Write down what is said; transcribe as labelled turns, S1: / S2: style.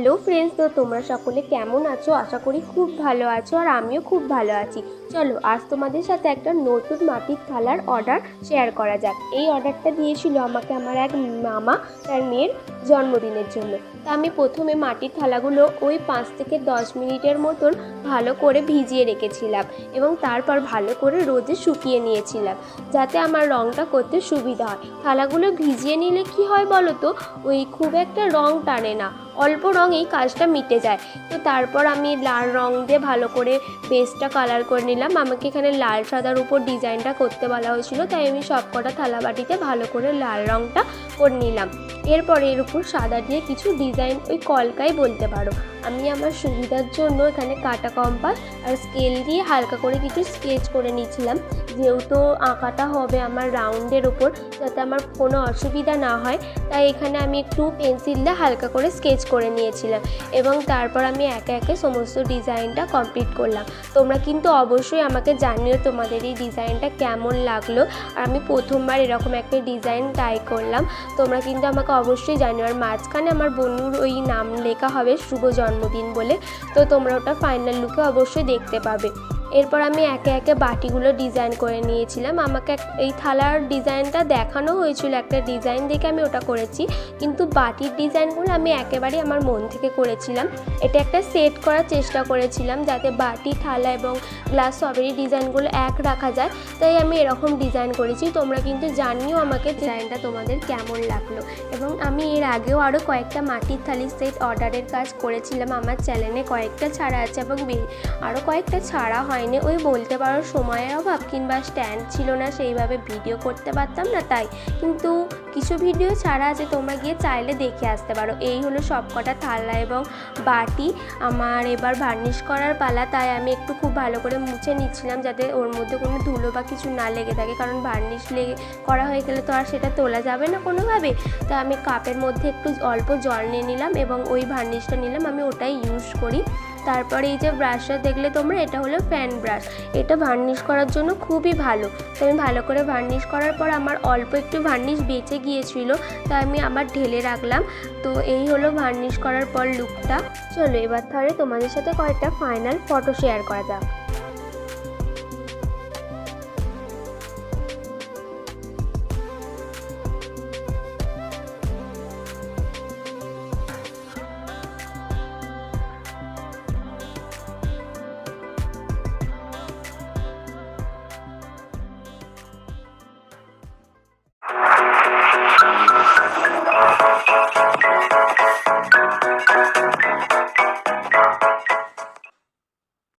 S1: Hello friends তো তোমরা সকলে কেমন আছো? আশা করি খুব ভালো আছো আর আমিও খুব ভালো আছি। চলো, আজ তোমাদের সাথে একটা নতুন মাটির থালার অর্ডার শেয়ার করা যাক। এই অর্ডারটা দিয়েছিল আমাকে আমার এক মামা, তার মেয়ের জন্মদিনের জন্য। তা আমি প্রথমে মাটির থালাগুলো ওই পাঁচ থেকে দশ মিনিটের মতন ভালো করে ভিজিয়ে রেখেছিলাম এবং তারপর ভালো করে রোদে শুকিয়ে নিয়েছিলাম, যাতে আমার রঙটা করতে সুবিধা হয়। থালাগুলো ভিজিয়ে নিলে কি হয় বলো তো? ওই খুব একটা রং টানে না, অল্প রঙ এই কাজটা মিটে যায়। তো তারপর আমি লাল রং দিয়ে ভালো করে বেসটা কালার করে নিলাম। আমাকে এখানে লাল সাদার উপর ডিজাইনটা করতে বলা হয়েছিল, তাই আমি সবকটা থালাবাটিতে ভালো করে লাল রংটা করে নিলাম। এরপরে এর উপর সাদা দিয়ে কিছু ডিজাইন ওই কলকাই বলতে পারো। আমি আমার সুবিধার জন্য এখানে কাটা কম্পাস আর স্কেল দিয়ে হালকা করে কিছু স্কেচ করে নিয়েছিলাম। যেহেতু আঁকাটা হবে আমার রাউন্ডের ওপর যাতে আমার কোনো অসুবিধা না হয়, তাই এখানে আমি একটু পেন্সিল দিয়ে হালকা করে স্কেচ করে নিয়েছিলাম। এবং তারপর আমি একে একে সমস্ত ডিজাইনটা কমপ্লিট করলাম। তোমরা কিন্তু অবশ্যই আমাকে জানিও তোমাদের এই ডিজাইনটা কেমন লাগল। আর আমি প্রথমবার এরকম একটা ডিজাইন ট্রাই করলাম। তোমরা কিন্তু আমাকে অবশ্যই জানিও আর মাঝখানে আমার বন্ধুর ওই নাম লেখা হবে শুভ জন্মদিন বলে, তো তোমরা ওটা ফাইনাল লুকে অবশ্যই দেখতে পাবে। এরপর আমি একে একে বাটিগুলো ডিজাইন করে নিয়েছিলাম। আমাকে এই থালার ডিজাইনটা দেখানো হয়েছিল, একটা ডিজাইন দেখে আমি ওটা করেছি। কিন্তু বাটির ডিজাইনগুলো আমি একেবারেই আমার মন থেকে করেছিলাম। এটা একটা সেট করার চেষ্টা করেছিলাম যাতে বাটি, থালা এবং গ্লাস সবেরই ডিজাইনগুলো এক রাখা যায়। তাই আমি এরকম ডিজাইন করেছি। তোমরা কিন্তু জানিও আমাকে ডিজাইনটা তোমাদের কেমন লাগল। এবং আমি এর আগেও আরও কয়েকটা মাটির থালি সেট অর্ডারের কাজ করেছিলাম। আমার চ্যানেলে কয়েকটা ছাড়া আছে এবং আরও কয়েকটা ছাড়া হয়নি ওই বলতে পারো সময়ের অভাব কিংবা স্ট্যান্ড ছিল না, সেইভাবে ভিডিও করতে পারতাম না তাই। কিন্তু কিছু ভিডিও ছাড়া আছে, তোমরা গিয়ে চাইলে দেখে আসতে পারো। এই হলো সবকটা থালা এবং বাটি। আমার এবার ভার্নিশ করার পালা, তাই আমি একটু খুব ভালো করে মুছে নিচ্ছিলাম যাতে ওর মধ্যে কোনো ধুলো বা কিছু না লেগে থাকে। কারণ ভার্নিশ লেগে করা হয়ে গেলে তো আর সেটা তোলা যাবে না কোনোভাবে। তা আমি কাপের মধ্যে একটু অল্প জল নিয়ে নিলাম এবং ওই ভার্নিশটা নিলাম, আমি ওটাই ইউজ করি। তারপরে এই যে ব্রাশটা দেখলে তোমরা, এটা হলো ফ্যান ব্রাশ এটা ভার্নিশ করার জন্য খুবই ভালো। তো আমি ভালো করে ভার্নিশ করার পর আমার অল্প একটু ভার্নিশ বেঁচে গিয়েছিল তো আমি আবার ঢেলে রাখলাম। তো এই হলো ভার্নিশ করার পর লুকটা চলো এবার তাহলে তোমাদের সাথে কয়েকটা ফাইনাল ফটো শেয়ার করা যাক।